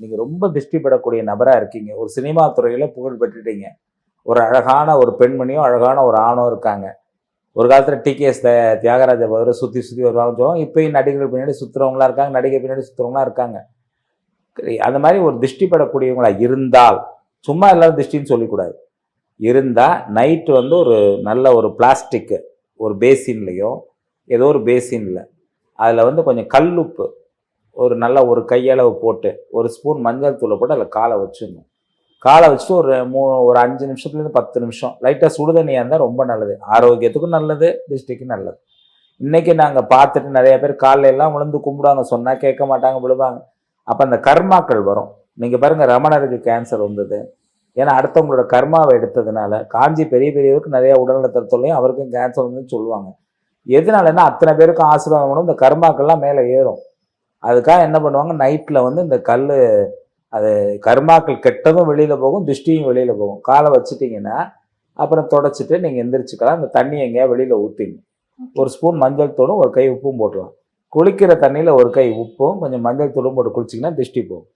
நீங்கள் ரொம்ப திருஷ்டி படக்கூடிய நபராக இருக்கீங்க. ஒரு சினிமா துறையில் புகழ் பெற்றுட்டீங்க. ஒரு அழகான ஒரு பெண்மணியும் அழகான ஒரு ஆணும் இருக்காங்க. ஒரு காலத்தில் டிகேஎஸ் தியாகராஜ பகர் சுற்றி சுற்றி வருவாங்கன்னு சொல்லுவோம் இப்பயும் நடிகர்கள் பின்னாடி சுற்றுறவங்களா இருக்காங்க நடிகை பின்னாடி சுற்றுறவங்களா இருக்காங்க. அந்த மாதிரி ஒரு திருஷ்டி படக்கூடியவங்களா இருந்தால் சும்மா எல்லாரும் திருஷ்டின்னு சொல்லிக்கூடாது. இருந்தால் நைட்டு வந்து ஒரு நல்ல ஒரு பிளாஸ்டிக்கு ஒரு பேசின்லேயோ ஏதோ ஒரு பேசினில் அதில் வந்து கொஞ்சம் கல்லுப்பு ஒரு நல்லா ஒரு கையளவு போட்டு ஒரு ஸ்பூன் மஞ்சள் தூளை போட்டு அதில் காலை வச்சிடணும். காலை வச்சுட்டு ஒரு மூ ஒரு அஞ்சு நிமிஷத்துலேருந்து பத்து நிமிஷம். லைட்டாக சுடுதண்ணியாக இருந்தால் ரொம்ப நல்லது. ஆரோக்கியத்துக்கும் நல்லது டிஸ்ட்ரிக்கும் நல்லது. இன்றைக்கி நாங்கள் பார்த்துட்டு நிறைய பேர் காலைல எல்லாம் விழுந்து கும்பிடுவாங்க சொன்னால் கேட்க மாட்டாங்க விழுவாங்க. அப்போ அந்த கர்மாக்கள் வரும். நீங்கள் பாருங்கள் ரமணருக்கு கேன்சர் வந்தது. ஏன்னா அடுத்தவங்களோட கர்மாவை எடுத்ததுனால காஞ்சி பெரிய பெரியவருக்கு நிறைய உடல்நலத்தொல்லையும் அவருக்கும் கேன்சர் வந்துன்னு சொல்லுவாங்க. எதனாலன்னா அத்தனை பேருக்கும் ஆசீர்வாதம் இந்த கர்மாக்கள்லாம் மேலே ஏறும். அதுக்காக என்ன பண்ணுவாங்க? நைட்டில் வந்து இந்த கல் அது கர்மாக்கள் கெட்டதும் வெளியில் போகும் திருஷ்டியும் வெளியில் போகும். காலை வச்சுட்டிங்கன்னா அப்புறம் தொடச்சிட்டு நீங்கள் எந்திரிச்சுக்கலாம். அந்த தண்ணி எங்கேயா வெளியில் ஊற்றிங்க ஒரு ஸ்பூன் மஞ்சள் தூளும் ஒரு கை உப்பும் போட்டுலாம் குளிக்கிற தண்ணியில் ஒரு கை உப்பும் கொஞ்சம் மஞ்சள் தூளும் போட்டு குளிச்சிங்கன்னா திருஷ்டி போகும்.